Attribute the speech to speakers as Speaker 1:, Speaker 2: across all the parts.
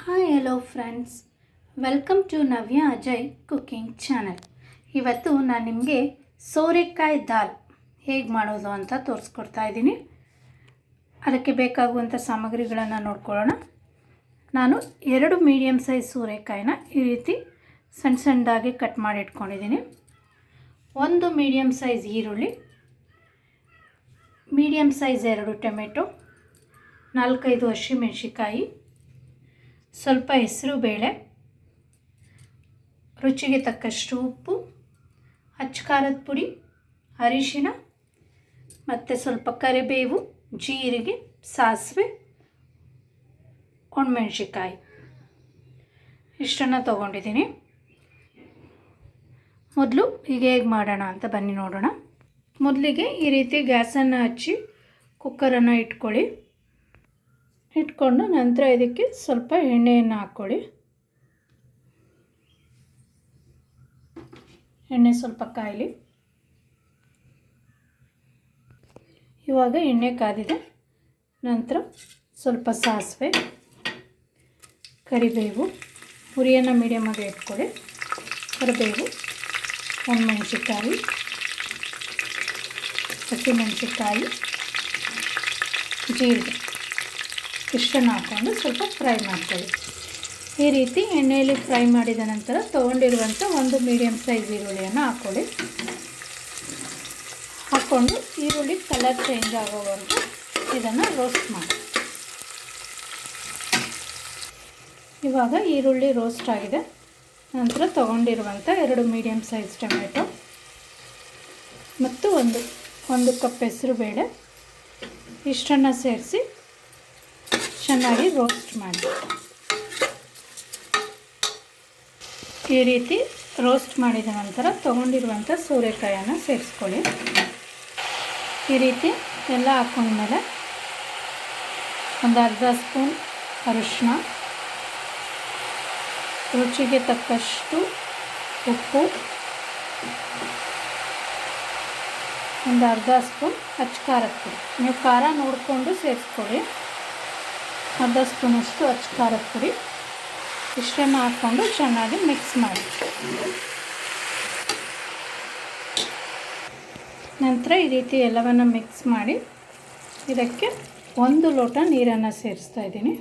Speaker 1: Hi hello friends welcome to Navya Ajay cooking channel ಇವತ್ತು ನಾನು ನಿಮಗೆ ಸೋರೆಕಾಯಿ ದಾಲ್ ಹೇಗೆ ಮಾಡೋದು ಅಂತ ತೋರಿಸ್ಕೊಡ್ತಾ ಇದ್ದೀನಿ. ಅದಕ್ಕೆ ಬೇಕಾಗುವಂಥ ಸಾಮಗ್ರಿಗಳನ್ನು ನೋಡ್ಕೊಳ್ಳೋಣ. ನಾನು ಎರಡು ಮೀಡಿಯಮ್ ಸೈಜ್ ಸೋರೆಕಾಯಿನ ಈ ರೀತಿ ಸಣ್ಣ ಸಣ್ಣದಾಗಿ ಕಟ್ ಮಾಡಿ ಇಟ್ಕೊಂಡಿದ್ದೀನಿ. ಒಂದು ಮೀಡಿಯಮ್ ಸೈಜ್ ಈರುಳ್ಳಿ ಮೀಡಿಯಮ್ ಸೈಜ್ ಎರಡು ಟೊಮೆಟೊ, ನಾಲ್ಕೈದು ಹಸಿಮೆಣಸಿಕಾಯಿ ಸ್ವಲ್ಪ ಹೆಸರು ಬೇಳೆ, ರುಚಿಗೆ ತಕ್ಕಷ್ಟು ಉಪ್ಪು ಅಚ್ಚಕಾರದ ಪುಡಿ, ಅರಿಶಿನ ಮತ್ತು ಸ್ವಲ್ಪ ಕರಿಬೇವು, ಜೀರಿಗೆ, ಸಾಸಿವೆ ಒಣಮೆಣ್ಸಿಕಾಯಿ ಇಷ್ಟನ್ನು ತೊಗೊಂಡಿದ್ದೀನಿ. ಮೊದಲು ಈಗ ಹೇಗೆ ಮಾಡೋಣ ಅಂತ ಬನ್ನಿ ನೋಡೋಣ. ಮೊದಲಿಗೆ ಈ ರೀತಿ ಗ್ಯಾಸನ್ನು ಹಚ್ಚಿ, ಕುಕ್ಕರನ್ನು ಇಟ್ಕೊಳ್ಳಿ. ಇಟ್ಕೊಂಡು ನಂತರ ಇದಕ್ಕೆ ಸ್ವಲ್ಪ ಎಣ್ಣೆಯನ್ನು ಹಾಕ್ಕೊಳ್ಳಿ. ಎಣ್ಣೆ ಸ್ವಲ್ಪ ಕಾಯಲಿ. ಇವಾಗ ಎಣ್ಣೆ ಕಾದಿದೆ. ನಂತರ ಸ್ವಲ್ಪ ಸಾಸಿವೆ, ಕರಿಬೇವು ಹುರಿಯನ್ನು ಮೀಡಿಯಮಾಗಿ ಇಟ್ಕೊಳ್ಳಿ. ಕರಿಬೇವು ಒಂದು ಒಣಮೆಣಸಿಕಾಯಿ ಹಸಿಮೆಣಸಿಕಾಯಿ ಜೀರಿಗೆ. ಇಷ್ಟನ್ನು ಹಾಕ್ಕೊಂಡು ಸ್ವಲ್ಪ ಫ್ರೈ ಮಾಡ್ಕೊಳ್ಳಿ. ಈ ರೀತಿ ಎಣ್ಣೆಯಲ್ಲಿ ಫ್ರೈ ಮಾಡಿದ ನಂತರ ತೊಗೊಂಡಿರುವಂಥ ಒಂದು ಮೀಡಿಯಮ್ ಸೈಜ್ ಈರುಳ್ಳಿಯನ್ನು ಹಾಕ್ಕೊಳ್ಳಿ ಹಾಕ್ಕೊಂಡು ಈರುಳ್ಳಿ ಕಲರ್ ಚೇಂಜ್ ಆಗೋವರೆಗೂ ಇದನ್ನು ರೋಸ್ಟ್ ಮಾಡಿ. ಇವಾಗ ಈರುಳ್ಳಿ ರೋಸ್ಟ್ ಆಗಿದೆ. ನಂತರ ತೊಗೊಂಡಿರುವಂಥ ಎರಡು ಮೀಡಿಯಮ್ ಸೈಜ್ ಟೊಮೆಟೊ ಮತ್ತು ಒಂದು ಒಂದು ಕಪ್ ಹೆಸರು ಬೇಳೆ. ಇಷ್ಟನ್ನು ಸೇರಿಸಿ ಚೆನ್ನಾಗಿ ರೋಸ್ಟ್ ಮಾಡಿ ಈ ರೀತಿ ರೋಸ್ಟ್ ಮಾಡಿದ ನಂತರ ತೊಗೊಂಡಿರುವಂಥ ಸೋರೆಕಾಯನ್ನು ಸೇರಿಸ್ಕೊಳ್ಳಿ. ಈ ರೀತಿ ಎಲ್ಲ ಹಾಕೊಂಡ್ಮೇಲೆ ಒಂದು ಅರ್ಧ ಸ್ಪೂನ್ ಅರಿಶಿನ ರುಚಿಗೆ ತಕ್ಕಷ್ಟು ಉಪ್ಪು, ಒಂದು ಅರ್ಧ ಸ್ಪೂನ್ ಅಚ್ಚ ಖಾರದ ಪುಡಿ. ನೀವು ಖಾರ ನೋಡಿಕೊಂಡು ಸೇರಿಸ್ಕೊಳ್ಳಿ. ಅರ್ಧ ಸ್ಪೂನಷ್ಟು ಅಚ್ಚ ಖಾರದ ಪುಡಿ. ಇಷ್ಟನ್ನು ಹಾಕ್ಕೊಂಡು ಚೆನ್ನಾಗಿ ಮಿಕ್ಸ್ ಮಾಡಿ. ನಂತರ ಈ ರೀತಿ ಎಲ್ಲವನ್ನು ಮಿಕ್ಸ್ ಮಾಡಿ. ಇದಕ್ಕೆ ಒಂದು ಲೋಟ ನೀರನ್ನು ಸೇರಿಸ್ತಾ ಇದ್ದೀನಿ.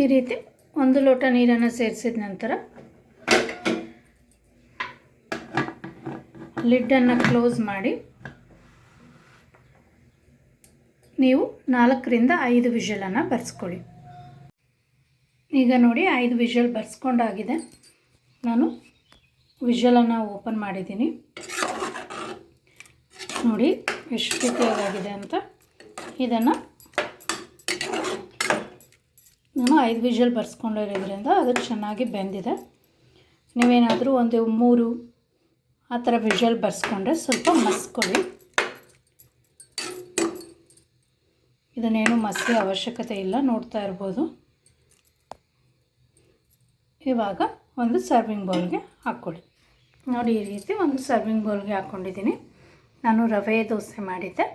Speaker 1: ಈ ರೀತಿ ಒಂದು ಲೋಟ ನೀರನ್ನು ಸೇರಿಸಿದ ನಂತರ ಲಿಡ್ಡನ್ನು ಕ್ಲೋಸ್ ಮಾಡಿ. ನೀವು ನಾಲ್ಕರಿಂದ ಐದು ವಿಷಲನ್ನು ಬರ್ಸ್ಕೊಳ್ಳಿ. ಈಗ ನೋಡಿ ಐದು ವಿಷಲ್ ಬರ್ಸ್ಕೊಂಡಾಗಿದೆ. ನಾನು ವಿಷಲನ್ನು ಓಪನ್ ಮಾಡಿದ್ದೀನಿ. ನೋಡಿ ಎಷ್ಟು ರೀತಿಯಾಗಿದೆ ಅಂತ. ಇದನ್ನು ನಾನು ಐದು ವಿಷಲ್ ಬರ್ಸ್ಕೊಂಡಿರೋದ್ರಿಂದ ಅದು ಚೆನ್ನಾಗಿ ಬೆಂದಿದೆ. ನೀವೇನಾದರೂ ಒಂದು ಮೂರು ಆ ಥರ ವಿಷಲ್ ಬರ್ಸ್ಕೊಂಡ್ರೆ ಸ್ವಲ್ಪ ಮಸ್ಕೊಳ್ಳಿ. ಇದನ್ನೇನು ಮಸಿ ಅವಶ್ಯಕತೆ ಇಲ್ಲ, ನೋಡ್ತಾ ಇರ್ಬೋದು. ಇವಾಗ ಒಂದು ಸರ್ವಿಂಗ್ ಬೌಲ್ಗೆ ಹಾಕ್ಕೊಳ್ಳಿ. ನೋಡಿ, ಈ ರೀತಿ ಒಂದು ಸರ್ವಿಂಗ್ ಬೌಲ್ಗೆ ಹಾಕ್ಕೊಂಡಿದ್ದೀನಿ. ನಾನು ರವೆ ದೋಸೆ ಮಾಡಿದ್ದೆ.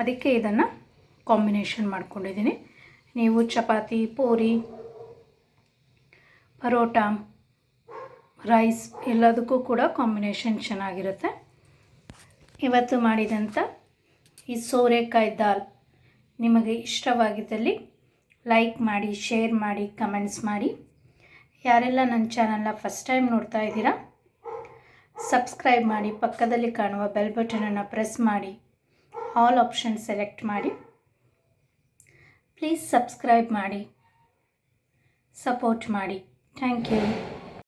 Speaker 1: ಅದಕ್ಕೆ ಇದನ್ನು ಕಾಂಬಿನೇಷನ್ ಮಾಡ್ಕೊಂಡಿದ್ದೀನಿ. ನೀವು ಚಪಾತಿ, ಪೂರಿ, ಪರೋಟ ರೈಸ್ ಎಲ್ಲದಕ್ಕೂ ಕೂಡ ಕಾಂಬಿನೇಷನ್ ಚೆನ್ನಾಗಿರುತ್ತೆ. ಇವತ್ತು ಮಾಡಿದಂಥ ಈ ಸೋರೆಕಾಯಿ ದಾಲ್ ನಿಮಗೆ ಇಷ್ಟವಾಗಿದ್ದಲ್ಲಿ ಲೈಕ್ ಮಾಡಿ, ಶೇರ್ ಮಾಡಿ, ಕಮೆಂಟ್ಸ್ ಮಾಡಿ. ಯಾರೆಲ್ಲ ನನ್ನ ಚಾನಲ್ನ ಫಸ್ಟ್ ಟೈಮ್ ನೋಡ್ತಾ ಇದ್ದೀರಾ, ಸಬ್ಸ್ಕ್ರೈಬ್ ಮಾಡಿ, ಪಕ್ಕದಲ್ಲಿ ಕಾಣುವ ಬೆಲ್ ಬಟನನ್ನು ಪ್ರೆಸ್ ಮಾಡಿ, ಆಲ್ ಆಪ್ಷನ್ ಸೆಲೆಕ್ಟ್ ಮಾಡಿ. ಪ್ಲೀಸ್ ಸಬ್ಸ್ಕ್ರೈಬ್ ಮಾಡಿ, ಸಪೋರ್ಟ್ ಮಾಡಿ. Thank you.